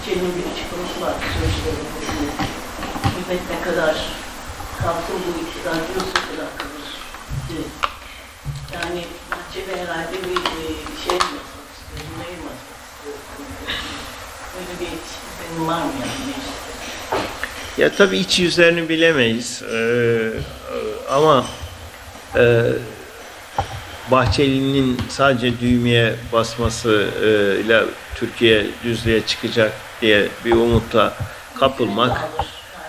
Bahçeli'nin bir açıklaması var sözcülerin bugün. Hükümet ne kadar kalsın bu iktidar o kadar kalır. diye. Yani Bahçeli herhalde bir e, şey mi yapmak istiyor, cümleyi mi yapmak istiyor? Öyle bir benim var mı yani? Ya tabii iç yüzlerini bilemeyiz Ee, ama e, Bahçeli'nin sadece düğmeye basması ile Türkiye düzlüğe çıkacak diye bir umutla kapılmak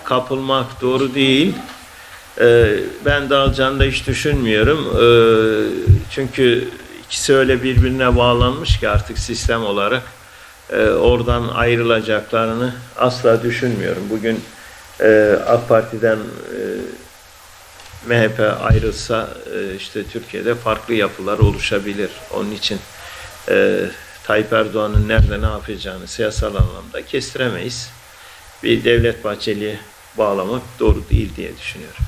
kapılmak doğru değil. Ee, ben Dağılcan'ı da hiç düşünmüyorum. Ee, çünkü ikisi öyle birbirine bağlanmış ki artık sistem olarak e, oradan ayrılacaklarını asla düşünmüyorum. Bugün e, AK Parti'den e, MHP ayrılsa e, işte Türkiye'de farklı yapılar oluşabilir. Onun için e, Tayyip Erdoğan'ın nerede ne yapacağını siyasal anlamda kestiremeyiz. Bir Devlet Bahçeli'ye bağlamak doğru değil diye düşünüyorum.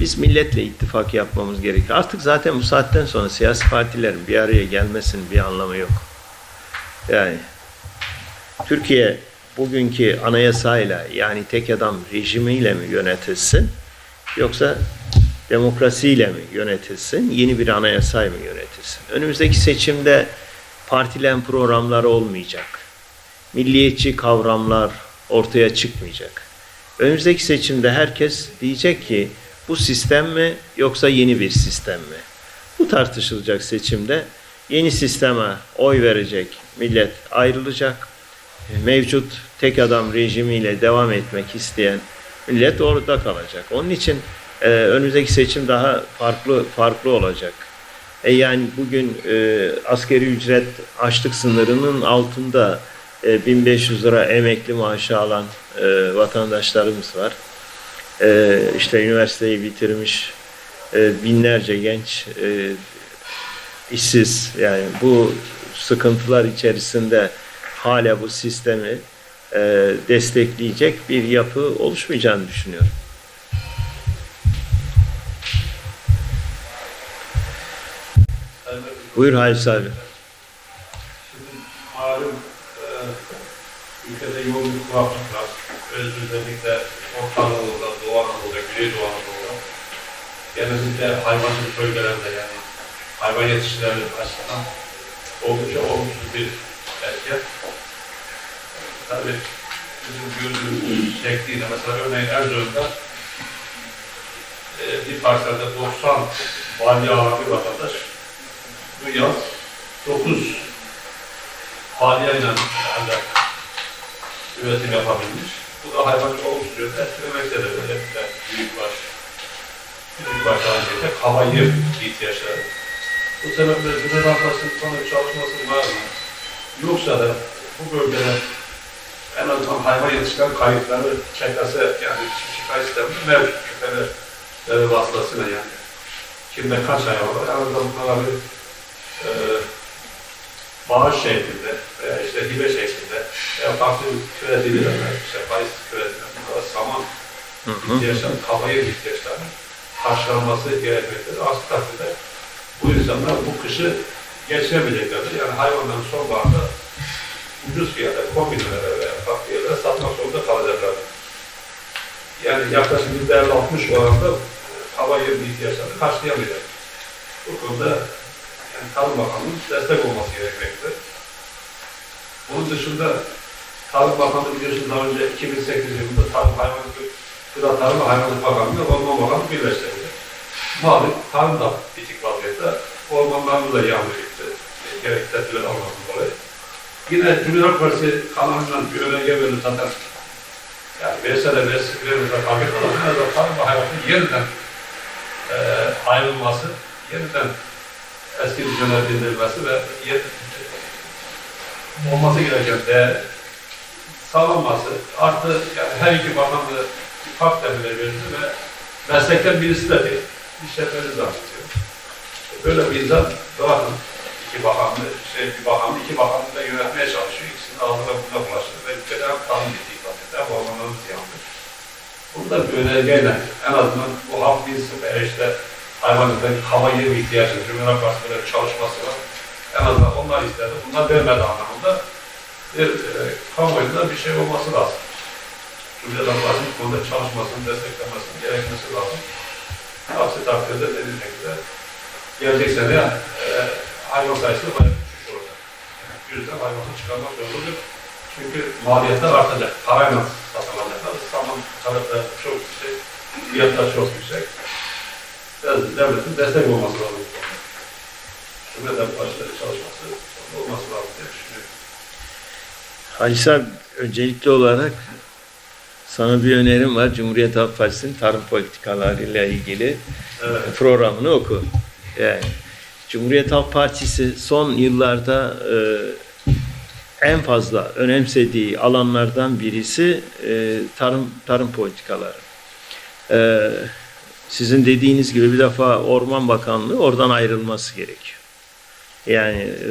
Biz milletle ittifak yapmamız gerekiyor. Artık zaten bu saatten sonra siyasi partilerin bir araya gelmesinin bir anlamı yok. Yani Türkiye bugünkü anayasayla yani tek adam rejimiyle mi yönetilsin yoksa demokrasiyle mi yönetilsin, yeni bir anayasayla mı yönetilsin? Önümüzdeki seçimde partilen programlar olmayacak. Milliyetçi kavramlar ortaya çıkmayacak. Önümüzdeki seçimde herkes diyecek ki bu sistem mi yoksa yeni bir sistem mi? Bu tartışılacak seçimde. Yeni sisteme oy verecek millet ayrılacak. Mevcut tek adam rejimiyle devam etmek isteyen millet orada kalacak. Onun için e, önümüzdeki seçim daha farklı farklı olacak. E yani bugün e, askeri ücret açlık sınırının altında e, 1500 lira emekli maaşı alan e, vatandaşlarımız var. E, işte üniversiteyi bitirmiş e, binlerce genç e, işsiz. Yani bu sıkıntılar içerisinde hala bu sistemi e, destekleyecek bir yapı oluşmayacağını düşünüyorum. Buyur Halis abi. Şimdi malum e, ülkede yoğun bir kuraklık var. Özellikle Orta Anadolu'da, Doğu Anadolu'da, Güneydoğu Anadolu'da genellikle hayvancılık bölgelerinde yani hayvan yetiştiricileri açısından oldukça olumsuz bir etki. Tabii bizim gördüğümüz şekliyle mesela örneğin Erzurum'da e, bir parselde 90 balya alan bir vatandaş bu yaz 9 balyayla ancak üretim yapabilmiş. Bu da hayvancı olumsuz yönde etkilemekte de özellikle büyükbaş, büyükbaş halinde hava yer ihtiyaçları. Bu sebeple Zümer Bankası'nın konu çalışması var mı? Yoksa da bu bölgede en azından hayvan yetiştiren kayıtları çeklese yani kayıt sistemi mevcut. Küpeler e, vasıtasıyla yani. Kimde kaç hayvan var? En azından bunlara bir e, bağış şeklinde veya işte hibe şeklinde veya farklı kredilerle, işte faiz kredilerle bunlara saman Hı hı. ihtiyaçları, kafaya ihtiyaçlarının karşılanması gerekmektedir. Aksi takdirde bu insanlar bu kışı geçiremeyeceklerdir. Yani hayvanların sonbaharda ucuz fiyata kombinelere veya farklı yerlere satmak zorunda kalacaklardır. Yani yaklaşık %50-60 oranda hava yerinin ihtiyaçlarını karşılayamayacak. Bu konuda yani Tarım Bakanlığı'nın destek olması gerekmektedir. Bunun dışında Tarım Bakanlığı biliyorsunuz daha önce 2008 yılında Tarım Hayvancılık, Gıda Tarım ve Hayvancılık Bakanlığı ve Orman Bakanlığı birleştirildi. Malum tarım da bitik vaziyette, ormanlarımız da yağmur gitti. Gerek tedbirler almasın dolayı. Yine Cumhuriyet Partisi kanalından bir önerge verildi zaten. Yani verirse de etmez ama en azından tarım ve hayvancılık yeniden e, ayrılması, yeniden eski düzene dindirilmesi ve olması gereken değer sağlanması. Artı yani her iki bakanlığı fark demirleri verildi ve meslekten birisi de değil. İşletmeci zannediyor. Böyle bir insan bakın iki bakanlığı, şey bir bakanlığı iki bakanlığı da yönetmeye çalışıyor. İkisinin ağzına buna bulaştı ve ülkede hem tanım bittiği vaziyette hem ormanların ziyanlı. Bunu da bir önergeyle en azından bu halk bilsin veya işte hayvancılıktaki hava yeri ihtiyacı, Cumhuriyet Partisi'nin çalışması var. En azından onlar istedi. Bunlar vermedi anlamında bir e, kamuoyunda bir şey olması lazım. Cumhuriyet Halk Partisi'nin bu konuda çalışmasını, desteklemesini gerekmesi lazım. Aksi takdirde dediğim gibi gelecek sene e, hayvan sayısı bayağı düşüş yüzden hayvanı çıkarmak zorundadır. Çünkü maliyetler artacak. Parayla satılacaklar. Zaman talepler çok yüksek, fiyatlar çok yüksek. Devlet- Devletin destek olması lazım. Halk Partisi'nin çalışması olması lazım diye düşünüyorum. Halis abi öncelikli olarak sana bir önerim var. Cumhuriyet Halk Partisi'nin tarım politikalarıyla ilgili Evet. programını oku. Yani Cumhuriyet Halk Partisi son yıllarda e, en fazla önemsediği alanlardan birisi e, tarım tarım politikaları. E, sizin dediğiniz gibi bir defa Orman Bakanlığı oradan ayrılması gerekiyor. Yani e,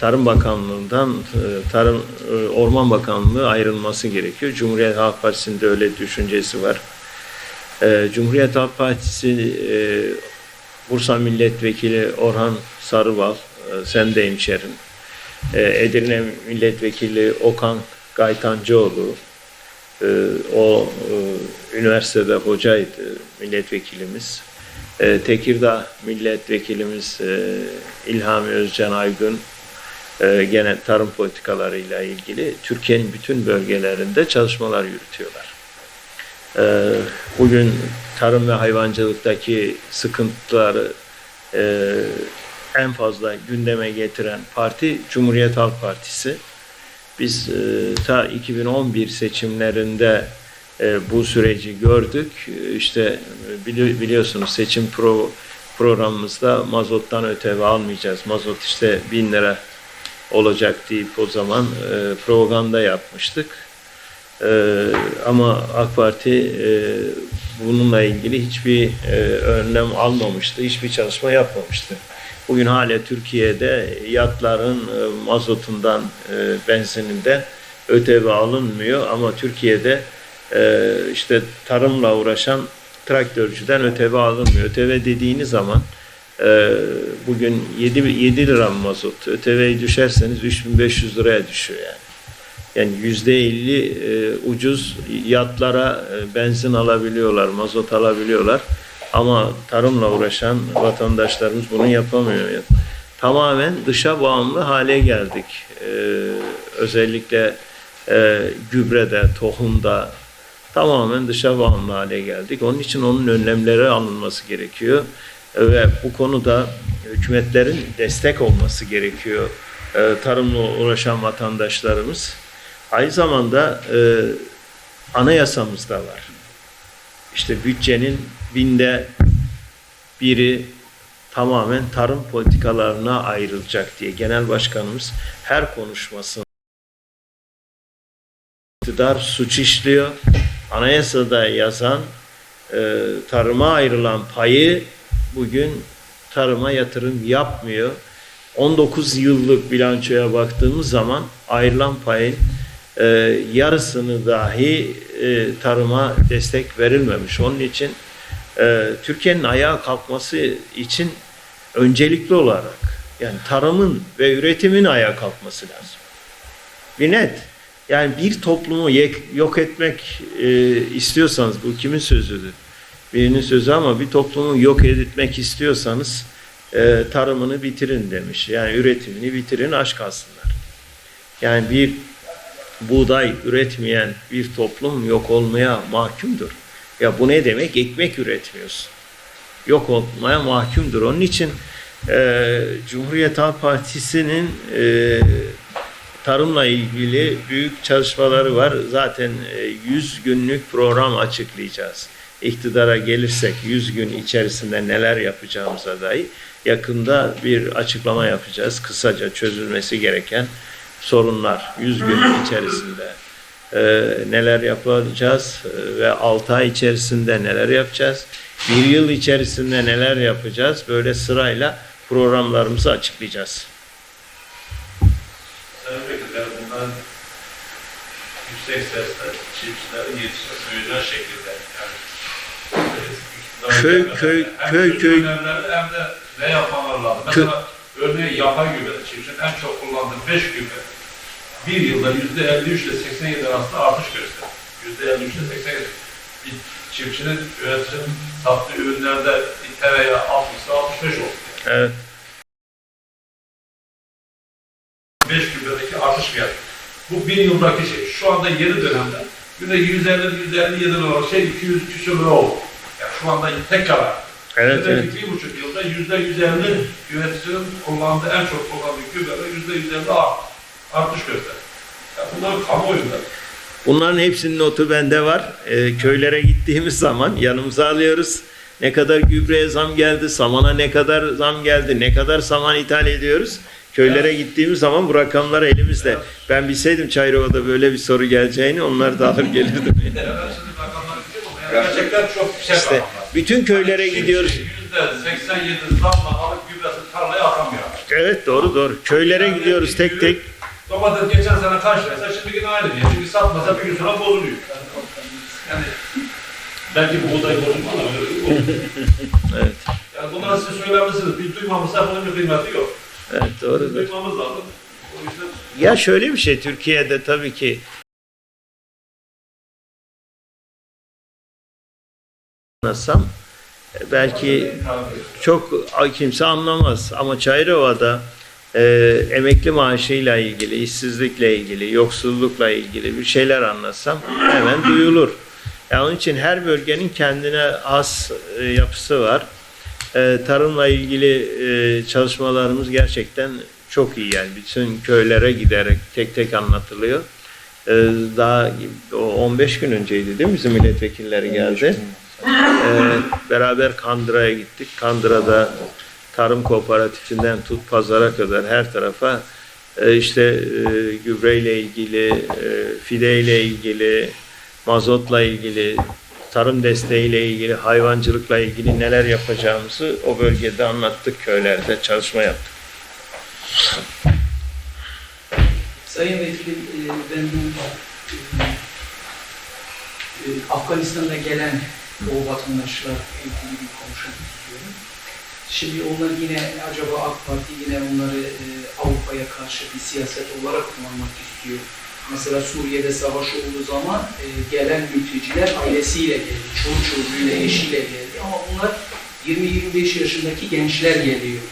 Tarım Bakanlığı'ndan e, Tarım e, Orman Bakanlığı ayrılması gerekiyor. Cumhuriyet Halk Partisi'nin de öyle düşüncesi var. E, Cumhuriyet Halk Partisi e, Bursa Milletvekili Orhan Sarıbal, e, sen de hemşerin. E, Edirne Milletvekili Okan Gaytancıoğlu, e, o e, üniversitede hocaydı milletvekilimiz. E, Tekirdağ milletvekilimiz e, İlhami Özcan Aygün e, gene tarım politikalarıyla ilgili Türkiye'nin bütün bölgelerinde çalışmalar yürütüyorlar. E, bugün tarım ve hayvancılıktaki sıkıntıları e, en fazla gündeme getiren parti Cumhuriyet Halk Partisi. Biz e, ta 2011 seçimlerinde e, bu süreci gördük. E, İşte bili- biliyorsunuz seçim pro, programımızda mazottan öteve almayacağız. Mazot işte bin lira olacak deyip o zaman e, propaganda yapmıştık. E, ama AK Parti e, bununla ilgili hiçbir e, önlem almamıştı, hiçbir çalışma yapmamıştı. Bugün hala Türkiye'de yatların e, mazotundan, e, benzininden öteve alınmıyor ama Türkiye'de e, işte tarımla uğraşan traktörcüden öteve alınmıyor. Öteve dediğiniz zaman bugün 7, 7 lira mazot. Öteveyi düşerseniz 3500 liraya düşüyor yani. Yani yüzde elli ucuz yatlara benzin alabiliyorlar, mazot alabiliyorlar. Ama tarımla uğraşan vatandaşlarımız bunu yapamıyor. Tamamen dışa bağımlı hale geldik. E, özellikle e, gübrede, tohumda tamamen dışa bağımlı hale geldik. Onun için onun önlemleri alınması gerekiyor. Ve bu konuda hükümetlerin destek olması gerekiyor. E, tarımla uğraşan vatandaşlarımız. Aynı zamanda e, anayasamızda var. İşte bütçenin binde biri tamamen tarım politikalarına ayrılacak diye genel başkanımız her konuşmasında iktidar suç işliyor. Anayasada yazan e, tarıma ayrılan payı bugün tarıma yatırım yapmıyor. 19 yıllık bilançoya baktığımız zaman ayrılan payın e, yarısını dahi e, tarıma destek verilmemiş. Onun için e, Türkiye'nin ayağa kalkması için öncelikli olarak yani tarımın ve üretimin ayağa kalkması lazım. Bir net. Yani bir toplumu yok etmek e, istiyorsanız bu kimin sözüdür? Birinin sözü ama bir toplumu yok etmek istiyorsanız e, tarımını bitirin demiş. Yani üretimini bitirin aç kalsınlar. Yani bir buğday üretmeyen bir toplum yok olmaya mahkumdur. Ya bu ne demek? Ekmek üretmiyorsun. Yok olmaya mahkumdur. Onun için e, Cumhuriyet Halk Partisi'nin e, tarımla ilgili büyük çalışmaları var. Zaten e, 100 günlük program açıklayacağız. İktidara gelirsek 100 gün içerisinde neler yapacağımıza dair yakında bir açıklama yapacağız. Kısaca çözülmesi gereken sorunlar 100 gün içerisinde e, neler yapacağız e, ve 6 ay içerisinde neler yapacağız, bir yıl içerisinde neler yapacağız böyle sırayla programlarımızı açıklayacağız. Sayın Bekir, yani bundan yüksek sesle çiftçilerin yetiştirebileceği şekilde yani Köy- köy- köy- köy, hem de ne yapmalar lazım? Mesela örneğin yapay gübre, çiftçinin en çok kullandığı beş gübre. Bir yılda yüzde 53 ile 87 arasında artış gösteriyor. Yüzde 53 ile 87. Bir çiftçinin üretim sattığı ürünlerde bir tereyağı 60 ise 65 oldu. Evet. 5 gübredeki artış fiyatı. Bu bir yıldaki şey. Şu anda yeni dönemde günde 150 157 lira şey 200 küsur lira oldu. Yani şu anda tek karar. Evet, evet. Önümüzdeki bir buçuk yılda yüzde 150 üreticinin kullandığı en çok kullandığı gübrede yüzde 150 art, artış gösterir. Yani bunlar kamuoyunda. Bunların hepsinin notu bende var. Ee, köylere gittiğimiz zaman yanımıza alıyoruz. Ne kadar gübreye zam geldi, samana ne kadar zam geldi, ne kadar saman ithal ediyoruz. Köylere gittiğimiz zaman bu rakamlar elimizde. Ben bilseydim Çayrova'da böyle bir soru geleceğini onlar da alır gelirdim. Yani gerçekten çok yüksek İşte rakamlar. bütün köylere gidiyoruz. Yüzde 87 zamla alıp gübresini tarlaya atamıyor. Evet doğru doğru. Köylere Yani gidiyoruz tek tek. Domates geçen sene kaç liraysa şimdi yine aynı diye. Çünkü satmasa bir gün sonra bozuluyor. Yani belki bu buğday bozulma da öyle olur. Evet. Yani bunları siz söylemişsiniz. Biz duymamışsak bunun bir kıymeti yok. Evet doğru. Duymamız lazım. Yüzden Ya şöyle bir şey Türkiye'de tabii ki anlatsam e, belki çok kimse anlamaz ama Çayrova'da e, emekli maaşıyla ilgili, işsizlikle ilgili, yoksullukla ilgili bir şeyler anlatsam hemen duyulur. Yani onun için her bölgenin kendine has e, yapısı var. E, tarımla ilgili e, çalışmalarımız gerçekten çok iyi yani bütün köylere giderek tek tek anlatılıyor. E, daha o 15 gün önceydi değil mi bizim milletvekilleri geldi. E, beraber Kandıra'ya gittik. Kandıra'da tarım kooperatifinden tut pazara kadar her tarafa e, işte e, gübreyle ilgili, e, fideyle ilgili, mazotla ilgili, tarım desteğiyle ilgili, hayvancılıkla ilgili neler yapacağımızı o bölgede anlattık, köylerde çalışma yaptık. Sayın Vekilim, ben Afganistan'da gelen o vatandaşlar ilgili bir konuşmak istiyorum. Şimdi onlar yine acaba AK Parti yine onları e, Avrupa'ya karşı bir siyaset olarak kullanmak istiyor. Mesela Suriye'de savaş olduğu zaman e, gelen mülteciler ailesiyle geldi, çoğu çocuğuyla, eşiyle geldi. Ama bunlar 20-25 yaşındaki gençler geliyor.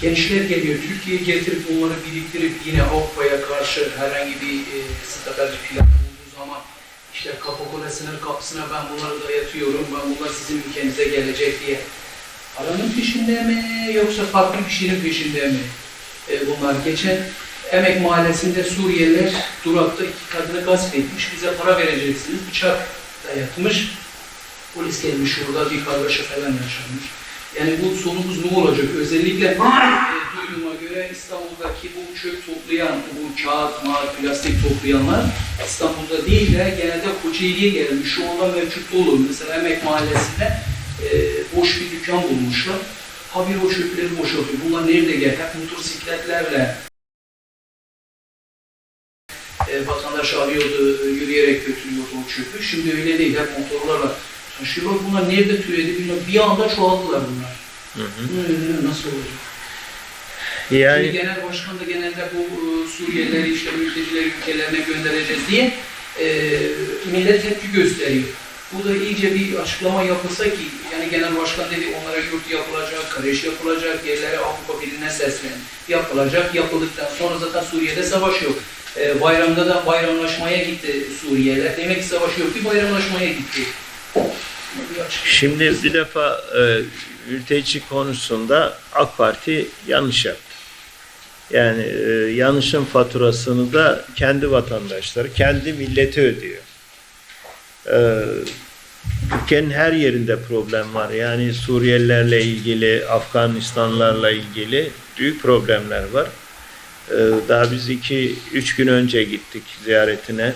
Gençler geliyor, Türkiye'ye getirip onları biriktirip yine Avrupa'ya karşı herhangi bir e, strateji planı olduğu zaman işte Kapıkule sınır kapısına ben bunları dayatıyorum, ben bunlar sizin ülkenize gelecek diye. Paranın peşinde mi yoksa farklı bir şeyin peşinde mi? E, bunlar geçen Emek Mahallesi'nde Suriyeliler durakta iki kadını gasp etmiş, bize para vereceksiniz, bıçak dayatmış. Polis gelmiş orada bir kargaşa falan yaşanmış. Yani bu sonumuz ne olacak? Özellikle e, duyduğuma göre İstanbul'daki bu çöp toplayan, bu kağıt, mağar, plastik toplayanlar İstanbul'da değil de genelde Kocaeli'ye gelmiş. Şu anda mevcut dolu. Mesela Emek Mahallesi'nde e, boş bir dükkan bulmuşlar. Habire o çöpleri boşaltıyor. Bunlar nerede gel? Hep motosikletlerle e, vatandaş alıyordu, yürüyerek götürüyordu o çöpü. Şimdi öyle değil. Hep motorlarla taşıyorlar. Bunlar nerede türedi bilmiyorum. Bir anda çoğaldılar bunlar. Hı hı. Bunun nasıl olacak? Şimdi Yani genel başkan da genelde bu e, Suriyelileri işte mültecileri ülkelerine göndereceğiz diye e, millet tepki gösteriyor. Bu da iyice bir açıklama yapılsa ki yani genel başkan dedi onlara yurt yapılacak, kreş yapılacak, yerlere Avrupa Birliği'ne seslen yapılacak. Yapıldıktan sonra zaten Suriye'de savaş yok. E, bayramda da bayramlaşmaya gitti Suriyeliler. Demek ki savaş yok ki bayramlaşmaya gitti. Şimdi bir defa e, mülteci konusunda AK Parti yanlış yaptı. Yani e, yanlışın faturasını da kendi vatandaşları, kendi milleti ödüyor. E, Türkiye'nin her yerinde problem var. Yani Suriyelilerle ilgili, Afganistanlarla ilgili büyük problemler var. E, daha biz iki, üç gün önce gittik ziyaretine.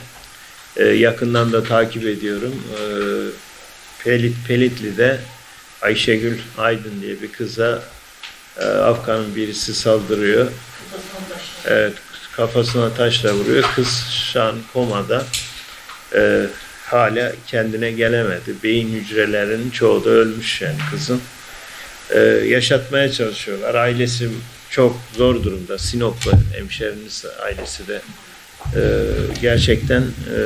E, yakından da takip ediyorum. Pelit, Pelitli'de Ayşegül Aydın diye bir kıza e, Afgan'ın birisi saldırıyor. Evet, kafasına taşla vuruyor. Kız şu an komada. E, hala kendine gelemedi. Beyin hücrelerinin çoğu da ölmüş yani kızın. E, yaşatmaya çalışıyorlar. Ailesi çok zor durumda. Sinoplu hemşeriniz ailesi de Ee, gerçekten e,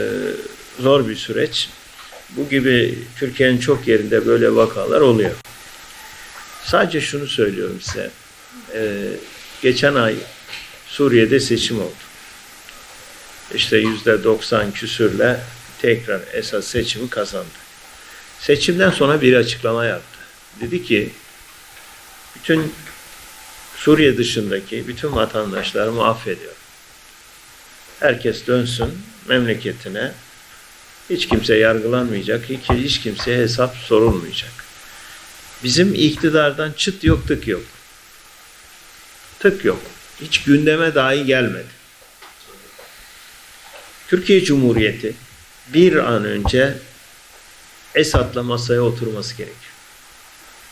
zor bir süreç. Bu gibi Türkiye'nin çok yerinde böyle vakalar oluyor. Sadece şunu söylüyorum size. Ee, geçen ay Suriye'de seçim oldu. İşte yüzde 90 küsürle tekrar esas seçimi kazandı. Seçimden sonra bir açıklama yaptı. Dedi ki bütün Suriye dışındaki bütün vatandaşlarımı affediyorum. Herkes dönsün memleketine. Hiç kimse yargılanmayacak, hiç, hiç kimseye hesap sorulmayacak. Bizim iktidardan çıt yok tık yok. Tık yok. Hiç gündeme dahi gelmedi. Türkiye Cumhuriyeti bir an önce Esad'la masaya oturması gerekiyor.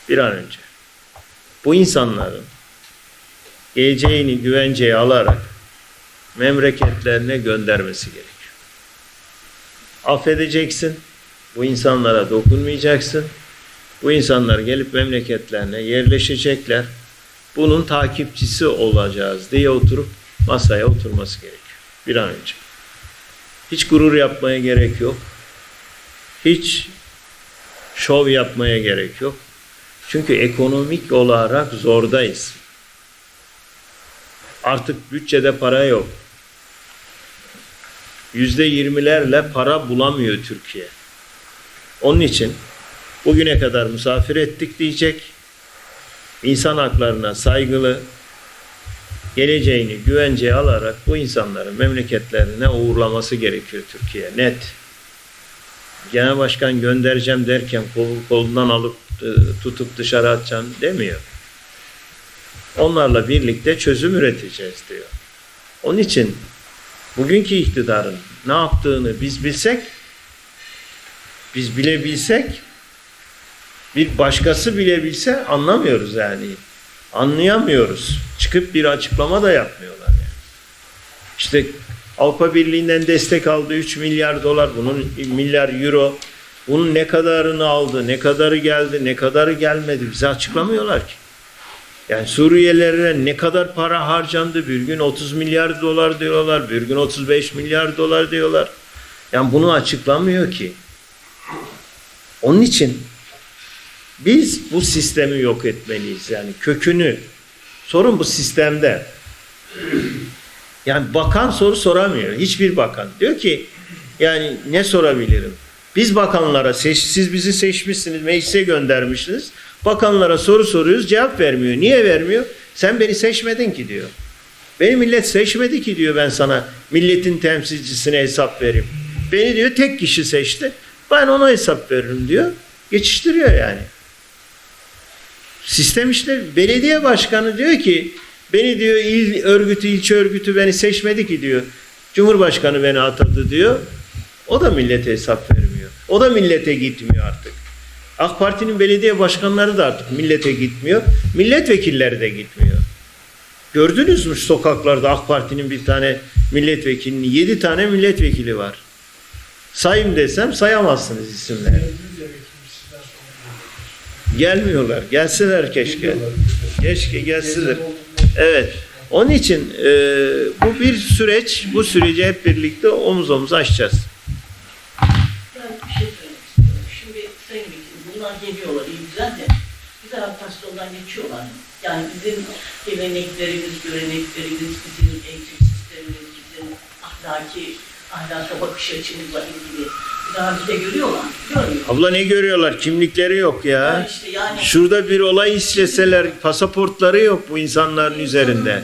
Bir an önce. Bu insanların geleceğini güvenceye alarak memleketlerine göndermesi gerekiyor. Affedeceksin, bu insanlara dokunmayacaksın, bu insanlar gelip memleketlerine yerleşecekler, bunun takipçisi olacağız diye oturup masaya oturması gerekiyor. Bir an önce. Hiç gurur yapmaya gerek yok. Hiç şov yapmaya gerek yok. Çünkü ekonomik olarak zordayız. Artık bütçede para yok. Yüzde yirmilerle para bulamıyor Türkiye. Onun için bugüne kadar misafir ettik diyecek. İnsan haklarına saygılı, geleceğini güvenceye alarak bu insanların memleketlerine uğurlaması gerekiyor Türkiye. Net. Genel başkan göndereceğim derken kol, kolundan alıp e, tutup dışarı atacağım demiyor. Onlarla birlikte çözüm üreteceğiz diyor. Onun için bugünkü iktidarın ne yaptığını biz bilsek, biz bilebilsek, bir başkası bilebilse anlamıyoruz yani. Anlayamıyoruz. Çıkıp bir açıklama da yapmıyorlar yani. İşte Avrupa Birliği'nden destek aldı 3 milyar dolar, bunun milyar euro. Bunun ne kadarını aldı, ne kadarı geldi, ne kadarı gelmedi bize açıklamıyorlar ki. Yani Suriyelilere ne kadar para harcandı? Bir gün 30 milyar dolar diyorlar, bir gün 35 milyar dolar diyorlar. Yani bunu açıklamıyor ki. Onun için biz bu sistemi yok etmeliyiz. Yani kökünü. Sorun bu sistemde. Yani bakan soru soramıyor. Hiçbir bakan. Diyor ki yani ne sorabilirim? Biz bakanlara seç, siz bizi seçmişsiniz, meclise göndermişsiniz. Bakanlara soru soruyoruz, cevap vermiyor. Niye vermiyor? Sen beni seçmedin ki diyor. Beni millet seçmedi ki diyor ben sana milletin temsilcisine hesap vereyim. Beni diyor tek kişi seçti. Ben ona hesap veririm diyor. Geçiştiriyor yani. Sistem işte belediye başkanı diyor ki beni diyor il örgütü, ilçe örgütü beni seçmedi ki diyor. Cumhurbaşkanı beni atadı diyor. O da millete hesap vermiyor. O da millete gitmiyor artık. AK Parti'nin belediye başkanları da artık millete gitmiyor. Milletvekilleri de gitmiyor. Gördünüz mü sokaklarda AK Parti'nin bir tane milletvekilini, yedi tane milletvekili var. Sayım desem sayamazsınız isimleri. Gelmiyorlar. Gelseler keşke. Keşke gelseler. Evet. Onun için e, bu bir süreç. Bu süreci hep birlikte omuz omuza aşacağız. Şey. Şimdi Sayın Vekilim bunlar geliyorlar iyi güzel de bir adaptasyondan geçiyorlar. Yani bizim geleneklerimiz, göreneklerimiz, bizim eğitim sistemimiz, bizim ahlaki, ahlaka bakış açımızla ilgili daha bir de görüyorlar. Görmüyor. Abla ne görüyorlar? Kimlikleri yok Yani ya. işte yani Şurada bir olay işleseler pasaportları yok bu insanların üzerinde.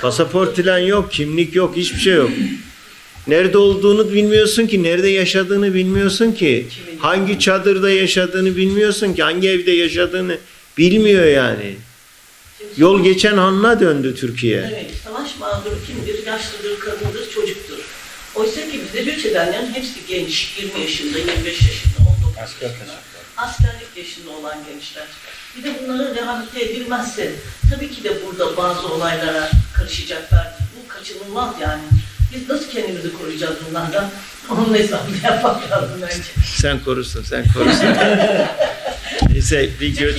Pasaport falan yok, kimlik yok, hiçbir şey yok. Nerede olduğunu bilmiyorsun ki, nerede yaşadığını bilmiyorsun ki. Hangi çadırda yaşadığını bilmiyorsun ki, hangi evde yaşadığını bilmiyor yani. Yol geçen hanına döndü Türkiye. Evet, savaş mağduru kimdir? Yaşlıdır, kadındır. Oysa ki bizde göç edenlerin hepsi genç, 20 yaşında, 25 yaşında, 19 yaşında. Askerlik yaşında olan gençler. Bir de bunların rehabilite edilmezse tabii ki de burada bazı olaylara karışacaklardır. Bu kaçınılmaz yani. Biz nasıl kendimizi koruyacağız bunlardan? Onun hesabını yapmak lazım bence. Sen korusun, sen korusun. Neyse bir göç,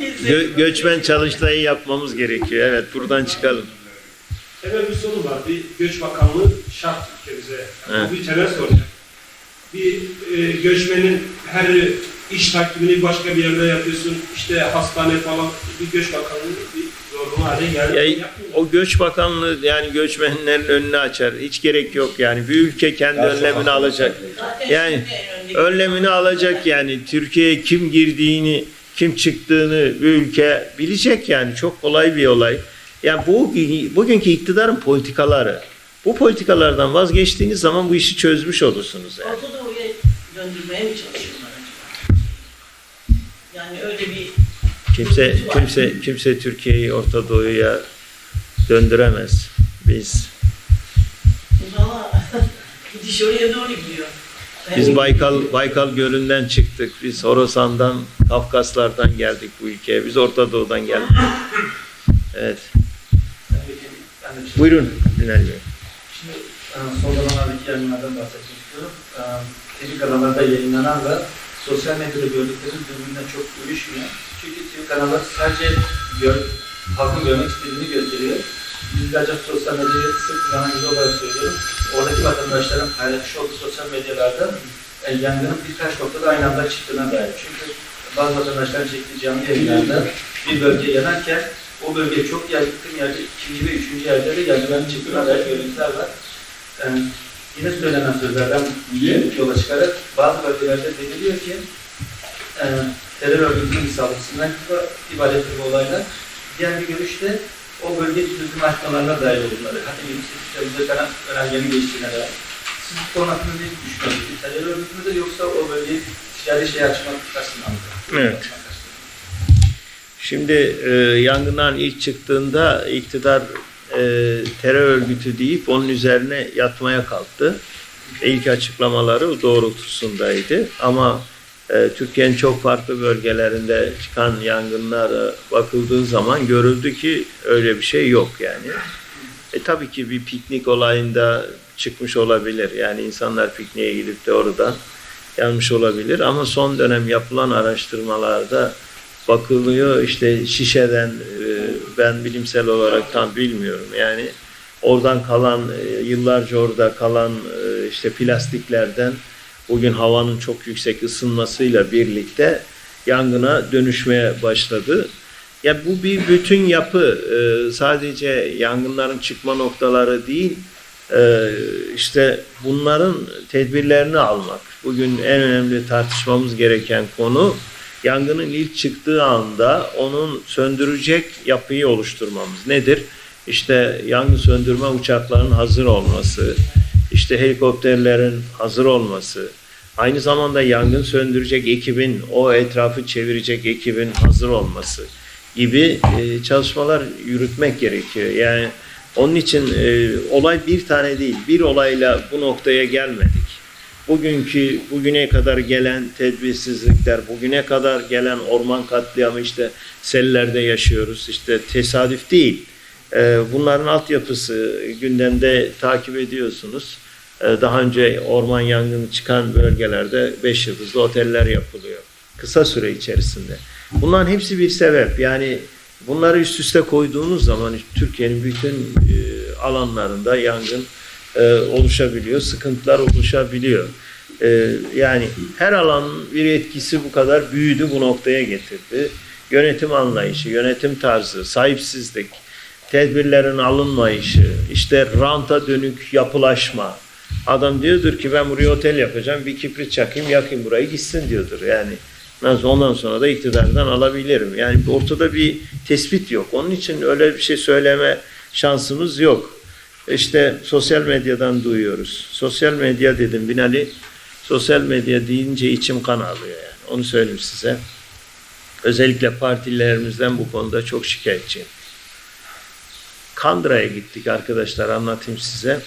gö- göçmen çalıştayı yapmamız gerekiyor. Evet buradan çıkalım. Temel bir sorun var. Bir göç bakanlığı şart ülkemize. Evet. Bu bir temel soracak. Bir e, göçmenin her iş takvimini başka bir yerde yapıyorsun. İşte hastane falan bir göç bakanlığı bir zorunlu hale geldi. Ya, o göç bakanlığı yani göçmenlerin önünü açar. Hiç gerek yok yani. Bir ülke kendi önlemini alacak. Yani önlemini alacak yani. Türkiye'ye kim girdiğini, kim çıktığını bir ülke bilecek yani. Çok kolay bir olay. Yani bu bugünkü iktidarın politikaları. Bu politikalardan vazgeçtiğiniz zaman bu işi çözmüş olursunuz yani. Orta Doğu'ya döndürmeye mi çalışıyorlar acaba? Yani öyle bir Kimse kimse kimse Türkiye'yi Orta Doğu'ya döndüremez. Biz Valla gidiş oraya doğru gidiyor. Biz Baykal Baykal Gölü'nden çıktık. Biz Horasan'dan, Kafkaslardan geldik bu ülkeye. Biz Orta Doğu'dan geldik. Evet. Buyurun Binal Bey. Şimdi e, son zamanlardaki yayınlardan bahsetmek istiyorum. E, TV kanallarda yayınlanan ve sosyal medyada gördüklerimiz birbirinden çok uyuşmuyor. Çünkü TV kanalları sadece gör, halkın görmek istediğini gösteriyor. Acaba sosyal medyayı sık kullanan biri olarak söylüyorum. Oradaki vatandaşların paylaşmış olduğu sosyal medyalarda e, yangının birkaç noktada aynı anda çıktığına dair. Çünkü bazı vatandaşların çektiği canlı yayınlarda bir bölge yanarken o bölge çok yakın yerde, ikinci ve üçüncü yerde de yangının çıktığına dair görüntüler var. Ee, yine söylenen sözlerden yola çıkarak bazı bölgelerde deniliyor ki e, terör örgütünün saldırısından ibarettir bu olaylar. Diğer bir görüşte o bölge turizm açmalarına dair olmaları. Hatta 28 Temmuz'da falan önergenin geçtiğine dair. Siz bu konu hakkında ne düşünüyorsunuz? Bir terör örgütü müdür yoksa o bölgeyi ticari şey açmak kastından mı? Evet. Şimdi e, yangından ilk çıktığında iktidar e, terör örgütü deyip onun üzerine yatmaya kalktı. İlk açıklamaları doğrultusundaydı. Ama e, Türkiye'nin çok farklı bölgelerinde çıkan yangınlara bakıldığı zaman görüldü ki öyle bir şey yok yani. E, tabii ki bir piknik olayında çıkmış olabilir. Yani insanlar pikniğe gidip de oradan yanmış olabilir. Ama son dönem yapılan araştırmalarda bakılıyor işte şişeden e, ben bilimsel olarak tam bilmiyorum yani oradan kalan e, yıllarca orada kalan e, işte plastiklerden bugün havanın çok yüksek ısınmasıyla birlikte yangına dönüşmeye başladı. Ya bu bir bütün yapı e, sadece yangınların çıkma noktaları değil işte bunların tedbirlerini almak. Bugün en önemli tartışmamız gereken konu yangının ilk çıktığı anda onun söndürecek yapıyı oluşturmamız. Nedir? İşte yangın söndürme uçaklarının hazır olması, işte helikopterlerin hazır olması, aynı zamanda yangın söndürecek ekibin, o etrafı çevirecek ekibin hazır olması gibi e, çalışmalar yürütmek gerekiyor. Yani onun için e, olay bir tane değil, bir olayla bu noktaya gelmedik bugünkü bugüne kadar gelen tedbirsizlikler, bugüne kadar gelen orman katliamı işte sellerde yaşıyoruz. işte tesadüf değil. Ee, Bunların altyapısı gündemde takip ediyorsunuz. Ee, Daha önce orman yangını çıkan bölgelerde 5 yıldızlı oteller yapılıyor. Kısa süre içerisinde. Bunların hepsi bir sebep. Yani bunları üst üste koyduğunuz zaman Türkiye'nin bütün e, alanlarında yangın e, oluşabiliyor, sıkıntılar oluşabiliyor. E, yani her alanın bir etkisi bu kadar büyüdü, bu noktaya getirdi. Yönetim anlayışı, yönetim tarzı, sahipsizlik, tedbirlerin alınmayışı, işte ranta dönük yapılaşma. Adam diyordur ki ben buraya otel yapacağım, bir kibrit çakayım, yakayım burayı gitsin diyordur. Yani nasıl ondan sonra da iktidardan alabilirim. Yani ortada bir tespit yok. Onun için öyle bir şey söyleme şansımız yok. İşte sosyal medyadan duyuyoruz. Sosyal medya dedim Binali. Sosyal medya deyince içim kan alıyor yani. Onu söyleyeyim size. Özellikle partililerimizden bu konuda çok şikayetçiyim. Kandıra'ya gittik arkadaşlar anlatayım size.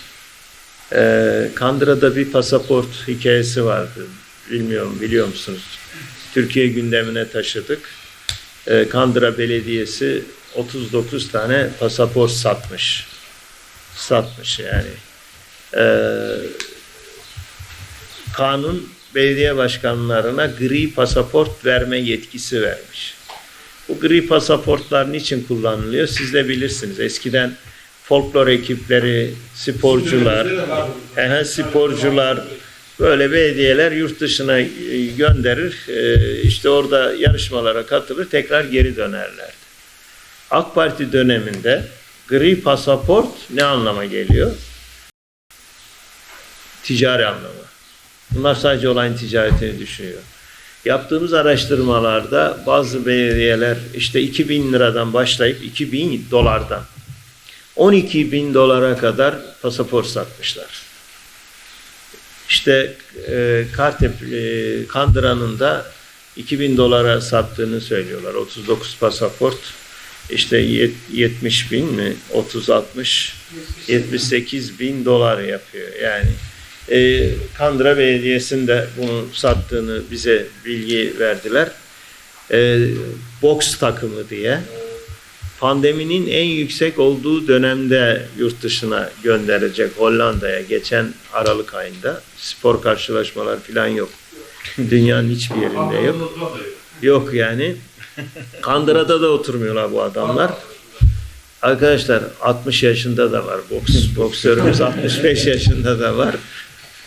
Ee, Kandıra'da bir pasaport hikayesi vardı. Bilmiyorum biliyor musunuz? Türkiye gündemine taşıdık. Ee, Kandıra Belediyesi 39 tane pasaport satmış satmış yani. Ee, kanun belediye başkanlarına gri pasaport verme yetkisi vermiş. Bu gri pasaportlar niçin kullanılıyor? Siz de bilirsiniz. Eskiden folklor ekipleri, sporcular, Ehe, sporcular böyle belediyeler yurt dışına e, gönderir. E, işte orada yarışmalara katılır tekrar geri dönerlerdi. AK Parti döneminde gri pasaport ne anlama geliyor? Ticari anlamı. Bunlar sadece olayın ticaretini düşünüyor. Yaptığımız araştırmalarda bazı belediyeler işte 2000 liradan başlayıp 2000 dolardan 12 bin dolara kadar pasaport satmışlar. İşte e, Kartep, e, Kandıra'nın da 2000 dolara sattığını söylüyorlar. 39 pasaport işte yet- 70 bin mi 30-60 78 bin dolar yapıyor. Yani e, Kandıra Belediyesi'nde bunu sattığını bize bilgi verdiler. E, boks takımı diye pandeminin en yüksek olduğu dönemde yurt dışına gönderecek Hollanda'ya geçen Aralık ayında spor karşılaşmalar falan yok. Dünyanın hiçbir yerinde yok. Yok yani. Kandıra'da da oturmuyorlar bu adamlar. Arkadaşlar 60 yaşında da var boks. Boksörümüz 65 yaşında da var.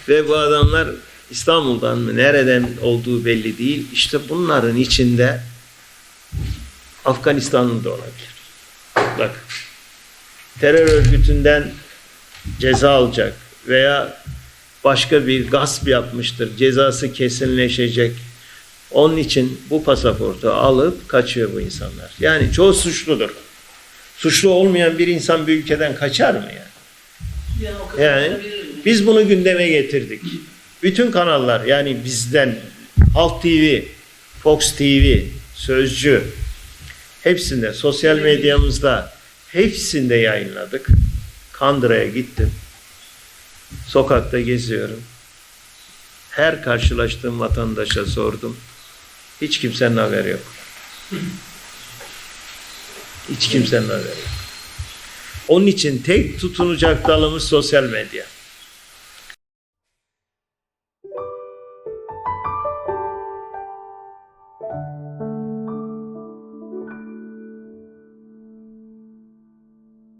Ve bu adamlar İstanbul'dan mı nereden olduğu belli değil. İşte bunların içinde Afganistanlı da olabilir. Bak terör örgütünden ceza alacak veya başka bir gasp yapmıştır. Cezası kesinleşecek. Onun için bu pasaportu alıp kaçıyor bu insanlar. Yani çoğu suçludur. Suçlu olmayan bir insan bir ülkeden kaçar mı yani? Kadar Yani biz bunu gündeme getirdik. Bütün kanallar yani bizden Halk TV, Fox TV, Sözcü hepsinde sosyal medyamızda hepsinde yayınladık. Kandıra'ya gittim. Sokakta geziyorum. Her karşılaştığım vatandaşa sordum. Hiç kimsenin haberi yok. Hiç kimsenin haberi yok. Onun için tek tutunacak dalımız sosyal medya.